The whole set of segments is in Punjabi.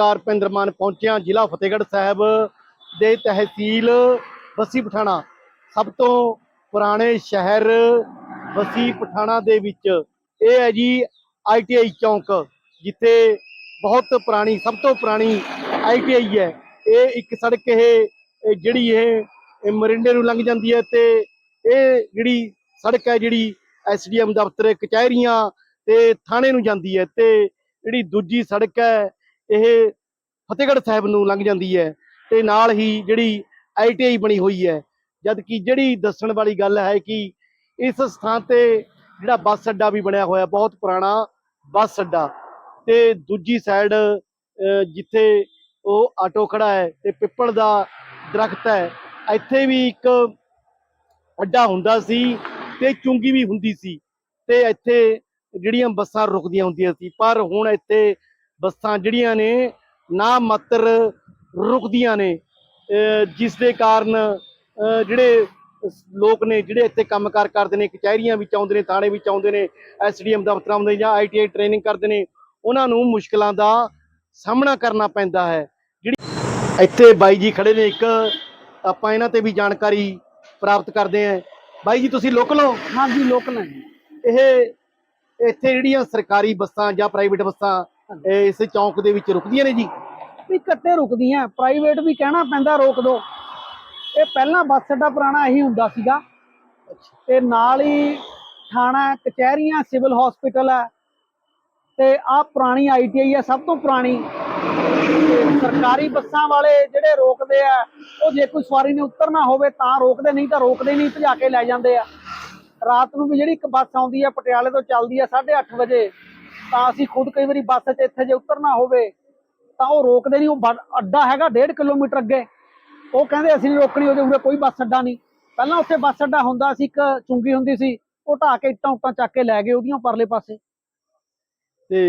ਪੱਤਰਕਾਰ ਭਿੰਦਰ ਮਾਨ ਪਹੁੰਚਿਆ ਜ਼ਿਲ੍ਹਾ ਫਤਿਹਗੜ੍ਹ ਸਾਹਿਬ ਦੇ ਤਹਿਸੀਲ ਬੱਸੀ ਪਠਾਣਾ। ਸਭ ਤੋਂ ਪੁਰਾਣੇ ਸ਼ਹਿਰ ਬੱਸੀ ਪਠਾਣਾ ਦੇ ਵਿੱਚ ਇਹ ਹੈ ਜੀ ਆਈਟੀਆਈ ਚੌਂਕ, ਜਿੱਥੇ ਬਹੁਤ ਪੁਰਾਣੀ, ਸਭ ਤੋਂ ਪੁਰਾਣੀ ਆਈਟੀਆਈ ਹੈ। ਇਹ ਇੱਕ ਸੜਕ ਇਹ ਜਿਹੜੀ ਇਹ ਇਹ ਮਰਿੰਡੇ ਨੂੰ ਲੰਘ ਜਾਂਦੀ ਹੈ ਤੇ ਇਹ ਜਿਹੜੀ ਸੜਕ ਹੈ ਜਿਹੜੀ ਐਸਡੀਐਮ ਦਫ਼ਤਰ, ਕਚਹਿਰੀਆਂ ਤੇ ਥਾਣੇ ਨੂੰ ਜਾਂਦੀ ਹੈ ਤੇ ਜਿਹੜੀ ਦੂਜੀ ਸੜਕ ਹੈ ਇਹ ਫਤਿਹਗੜ੍ਹ ਸਾਹਿਬ ਨੂੰ ਲੰਘ ਜਾਂਦੀ ਹੈ ਤੇ ਨਾਲ ਹੀ ਜਿਹੜੀ ਆਈਟੀਆਈ ਬਣੀ ਹੋਈ ਹੈ ਜਦ ਕਿ ਜਿਹੜੀ ਦੱਸਣ ਵਾਲੀ ਗੱਲ ਹੈ ਕਿ ਇਸ ਸਥਾਨ ਤੇ ਜਿਹੜਾ ਬੱਸ ਅੱਡਾ ਵੀ ਬਣਿਆ ਹੋਇਆ, ਬਹੁਤ ਪੁਰਾਣਾ ਬੱਸ ਅੱਡਾ ਤੇ ਦੂਜੀ ਸਾਈਡ ਜਿੱਥੇ ਉਹ ਆਟੋ ਖੜਾ ਹੈ ਤੇ ਪਿੱਪਲ ਦਾ ਦਰਖਤ ਹੈ, ਇੱਥੇ ਵੀ ਇੱਕ ਅੱਡਾ ਹੁੰਦਾ ਸੀ ਤੇ ਚੁੰਗੀ ਵੀ ਹੁੰਦੀ ਸੀ ਤੇ ਇੱਥੇ ਜਿਹੜੀਆਂ ਬੱਸਾਂ ਰੁਕਦੀਆਂ ਹੁੰਦੀਆਂ ਸੀ, ਪਰ ਹੁਣ ਇੱਥੇ ਬੱਸਾਂ ਜਿਹੜੀਆਂ ਨੇ ਨਾ ਮਾਤਰ ਰੁਕਦੀਆਂ ਨੇ ਜਿਸ ਦੇ ਕਾਰਨ ਜਿਹੜੇ ਲੋਕ ਨੇ ਜਿਹੜੇ ਇੱਥੇ ਕੰਮਕਾਰ ਕਰਦੇ ਨੇ ਕਚਹਿਰੀਆਂ ਵਿੱਚ ਆਉਂਦੇ ਨੇ ਥਾਣੇ ਵਿੱਚ ਆਉਂਦੇ ਨੇ ਐਸਡੀਐਮ ਦਫ਼ਤਰਾਂ ਆਉਂਦੇ ਜਾਂ ਆਈਟੀਆਈ ਟ੍ਰੇਨਿੰਗ ਕਰਦੇ ਨੇ ਉਹਨਾਂ ਨੂੰ ਮੁਸ਼ਕਲਾਂ ਦਾ ਸਾਹਮਣਾ ਕਰਨਾ ਪੈਂਦਾ ਹੈ। ਜਿਹੜੀ ਇੱਥੇ ਬਾਈ ਜੀ ਖੜੇ ਨੇ ਇੱਕ ਆਪਾਂ ਇਹਨਾਂ ਤੇ ਵੀ ਜਾਣਕਾਰੀ ਪ੍ਰਾਪਤ ਕਰਦੇ ਆਂ ਬਾਈ ਜੀ ਤੁਸੀਂ ਲੋਕਲ ਹੋ? ਹਾਂਜੀ ਲੋਕਲ ਹੈ ਇਹ ਇੱਥੇ ਜਿਹੜੀਆਂ ਸਰਕਾਰੀ ਬੱਸਾਂ ਜਾਂ ਪ੍ਰਾਈਵੇਟ ਬੱਸਾਂ ਇਸ ਚੌਂਕ ਦੇ ਵਿੱਚ ਰੁਕਦੀਆਂ ਨੇ ਜੀ? ਵੀ ਕੱਟੇ ਰੁਕਦੀਆਂ ਪ੍ਰਾਈਵੇਟ ਵੀ ਕਹਿਣਾ ਪੈਂਦਾ ਰੋਕ ਦੋ। ਇਹ ਪਹਿਲਾਂ ਬੱਸ ਅੱਡਾ ਪੁਰਾਣਾ ਇਹੀ ਹੁੰਦਾ ਸੀਗਾ। ਤੇ ਨਾਲ ਹੀ ਥਾਣਾ ਕਚਹਿਰੀਆਂ ਸਿਵਲ ਹਸਪੀਟਲ ਹੈ ਤੇ ਆ ਪੁਰਾਣੀ ਆਈਟੀਆਈ ਹੈ ਸਭ ਤੋਂ ਪੁਰਾਣੀ। ਸਰਕਾਰੀ ਬੱਸਾਂ ਵਾਲੇ ਜਿਹੜੇ ਰੋਕਦੇ ਆ ਉਹ ਜੇ ਕੋਈ ਸਵਾਰੀ ਨੇ ਉਤਰਨਾ ਹੋਵੇ ਤਾਂ ਰੋਕਦੇ ਨਹੀਂ ਤਾਂ ਰੋਕਦੇ ਨਹੀਂ ਭਜਾ ਕੇ ਲੈ ਜਾਂਦੇ ਆ। ਰਾਤ ਨੂੰ ਵੀ ਜਿਹੜੀ ਇੱਕ ਬੱਸ ਆਉਂਦੀ ਆ ਪਟਿਆਲੇ ਤੋਂ ਚੱਲਦੀ ਆ 8:30 ਵਜੇ। ਤਾਂ ਅਸੀਂ ਖੁਦ ਕਈ ਵਾਰੀ ਬੱਸ 'ਚ ਇੱਥੇ ਜੇ ਉਤਰਨਾ ਹੋਵੇ ਤਾਂ ਉਹ ਰੋਕਦੇ ਨਹੀਂ ਉਹ ਅੱਡਾ ਹੈਗਾ 1.5 ਕਿਲੋਮੀਟਰ ਅੱਗੇ। ਉਹ ਕਹਿੰਦੇ ਅਸੀਂ ਨਹੀਂ ਰੋਕਣੀ ਉਹਦੇ ਉਰੇ ਕੋਈ ਬੱਸ ਅੱਡਾ ਨਹੀਂ। ਪਹਿਲਾਂ ਉੱਥੇ ਬੱਸ ਅੱਡਾ ਹੁੰਦਾ ਸੀ ਇੱਕ ਚੁੰਗੀ ਹੁੰਦੀ ਸੀ ਉਹ ਢਾਹ ਕੇ ਇੱਟਾਂ ਉੱਟਾਂ ਚੱਕ ਕੇ ਲੈ ਗਏ ਉਹਦੀਆਂ ਪਰਲੇ ਪਾਸੇ। ਤੇ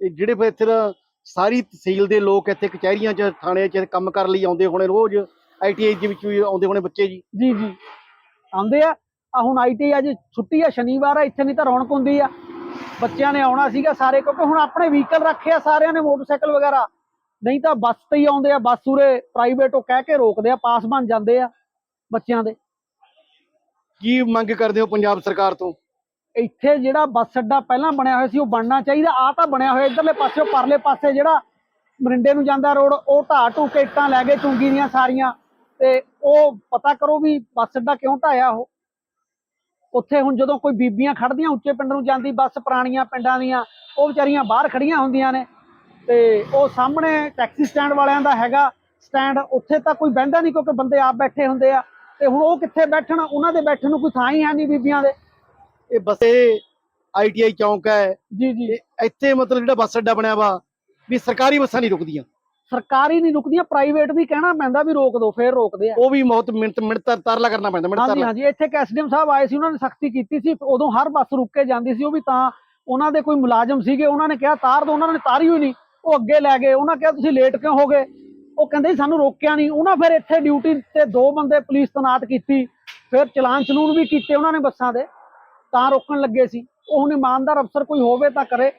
ਇਹ ਜਿਹੜੇ ਫਿਰ ਇੱਥੇ ਸਾਰੀ ਤਹਿਸੀਲ ਦੇ ਲੋਕ ਇੱਥੇ ਕਚਹਿਰੀਆਂ 'ਚ ਥਾਣਿਆਂ 'ਚ ਕੰਮ ਕਰਨ ਲਈ ਆਉਂਦੇ ਹੋਣੇ ਰੋਜ਼ ਆਈਟੀਆਈ ਦੇ ਵਿੱਚ ਵੀ ਆਉਂਦੇ ਹੋਣੇ ਬੱਚੇ ਜੀ। ਜੀ ਜੀ। ਆਉਂਦੇ ਆ। ਆ ਹੁਣ ਆਈਟੀ ਅੱਜ ਛੁੱਟੀ ਆ ਸ਼ਨੀਵਾਰ ਆ ਇੱਥੇ ਨਹੀਂ ਤਾਂ ਰੌਣਕ ਹੁੰਦੀ ਆ। ਬੱਚਿਆਂ ਨੇ ਆਉਣਾ ਸੀਗਾ ਸਾਰੇ ਕਿਉਂਕਿ ਹੁਣ ਆਪਣੇ ਵਹੀਕਲ ਰੱਖੇ ਆ ਸਾਰਿਆਂ ਨੇ ਮੋਟਰਸਾਈਕਲ ਵਗੈਰਾ। ਨਹੀਂ ਤਾਂ ਬੱਸ ਤੇ ਹੀ ਆਉਂਦੇ ਆ ਬੱਸ ਉਰੇ ਪ੍ਰਾਈਵੇਟ ਉਹ ਕਹਿ ਕੇ ਰੋਕਦੇ ਆ ਪਾਸ ਬਣ ਜਾਂਦੇ ਆ ਬੱਚਿਆਂ ਦੇ। ਕੀ ਮੰਗ ਕਰਦੇ ਹੋ ਪੰਜਾਬ ਸਰਕਾਰ ਤੋਂ? ਇੱਥੇ ਜਿਹੜਾ ਬੱਸ ਅੱਡਾ ਪਹਿਲਾਂ ਬਣਿਆ ਹੋਇਆ ਸੀ ਉਹ ਬਣਨਾ ਚਾਹੀਦਾ ਆ ਤਾਂ ਬਣਿਆ ਹੋਇਆ ਇਧਰਲੇ ਪਾਸੇ ਪਰਲੇ ਪਾਸੇ ਜਿਹੜਾ ਮਰਿੰਡੇ ਨੂੰ ਜਾਂਦਾ ਰੋਡ ਉਹ ਢਾਹ ਢੂ ਕੇ ਇੱਟਾਂ ਲੈ ਗਏ ਚੁੰਗੀ ਦੀਆਂ ਸਾਰੀਆਂ ਤੇ ਉਹ ਪਤਾ ਕਰੋ ਵੀ ਬੱਸ ਅੱਡਾ ਕਿਉਂ ਢਾਇਆ ਉਹ। ਉੱਥੇ ਹੁਣ ਜਦੋਂ ਕੋਈ ਬੀਬੀਆਂ ਖੜਦੀਆਂ ਉੱਚੇ ਪਿੰਡ ਨੂੰ ਜਾਂਦੀ ਬੱਸ ਪੁਰਾਣੀਆਂ ਪਿੰਡਾਂ ਦੀਆਂ ਉਹ ਵਿਚਾਰੀਆਂ ਬਾਹਰ ਖੜੀਆਂ ਹੁੰਦੀਆਂ ਨੇ ਤੇ ਉਹ ਸਾਹਮਣੇ ਟੈਕਸੀ ਸਟੈਂਡ ਵਾਲਿਆਂ ਦਾ ਹੈਗਾ ਸਟੈਂਡ ਉੱਥੇ ਤਾਂ ਕੋਈ ਬਹਿੰਦਾ ਨਹੀਂ ਕਿਉਂਕਿ ਬੰਦੇ ਆਪ ਬੈਠੇ ਹੁੰਦੇ ਆ ਤੇ ਹੁਣ ਉਹ ਕਿੱਥੇ ਬੈਠਣ ਉਹਨਾਂ ਦੇ ਬੈਠਣ ਨੂੰ ਕੋਈ ਥਾਂ ਹੀ ਹੈ ਨਹੀਂ ਬੀਬੀਆਂ ਦੇ। ਇਹ ਬੱਸੇ ਆਈਟੀਆਈ ਚੌਂਕ ਹੈ। ਜੀ ਜੀ। ਇੱਥੇ ਮਤਲਬ ਜਿਹੜਾ ਬੱਸ ਅੱਡਾ ਬਣਿਆ ਵਾ ਵੀ ਸਰਕਾਰੀ ਬੱਸਾਂ ਨਹੀਂ ਰੁਕਦੀਆਂ। ਸਰਕਾਰੀ ਨਹੀਂ ਰੁਕਦੀਆਂ ਪ੍ਰਾਈਵੇਟ ਵੀ ਕਹਿਣਾ ਪੈਂਦਾ ਵੀ ਰੋਕ ਦਿਓ ਫੇਰ ਰੋਕਦੇ ਆ। ਉਹ ਵੀ ਬਹੁਤ ਮਿੰਟ ਮਿੰਟ ਤਰ- ਤਰਲਾ ਕਰਨਾ ਪੈਂਦਾ ਮਿੰਟ ਹਾਂਜੀ ਤਰਲਾ। ਹਾਂਜੀ ਇੱਥੇ ਐਸਡੀਐਮ ਸਾਹਿਬ ਆਏ ਸੀ ਉਹਨਾਂ ਨੇ ਸਖਤੀ ਕੀਤੀ ਸੀ ਉਦੋਂ ਹਰ ਬੱਸ ਰੁਕ ਕੇ ਜਾਂਦੀ ਸੀ ਉਹ ਵੀ ਤਾਂ ਉਹਨਾਂ ਦੇ ਕੋਈ ਮੁਲਾਜ਼ਮ ਸੀਗੇ ਉਹਨਾਂ ਨੇ ਕਿਹਾ ਤਾਰ ਦੋ ਉਹਨਾਂ ਨੇ ਤਾਰੀ ਹੋਈ ਨਹੀਂ ਉਹ ਅੱਗੇ ਲੈ ਗਏ ਉਹਨਾਂ ਕਿਹਾ ਤੁਸੀਂ ਲੇਟ ਕਿਉਂ ਹੋ ਗਏ? ਉਹ ਕਹਿੰਦੇ ਸਾਨੂੰ ਰੋਕਿਆ ਨਹੀਂ ਉਹਨਾਂ ਫਿਰ ਇੱਥੇ ਡਿਊਟੀ ਤੇ ਦੋ ਬੰਦੇ ਪੁਲਿਸ ਤਨਾਤ ਕੀਤੀ ਫਿਰ ਚਲਾਨ ਚਲੂਨ ਵੀ ਕੀਤੇ ਉਹਨਾਂ ਨੇ ਬੱਸਾਂ ਦੇ ਤਾਂ ਰੋਕਣ ਲੱਗੇ ਸੀ। ਉਹ ਹੁਣ ਇਮਾਨਦਾਰ ਅਫਸਰ ਕੋਈ ਹੋਵੇ ਤਾਂ ਕਰੇ।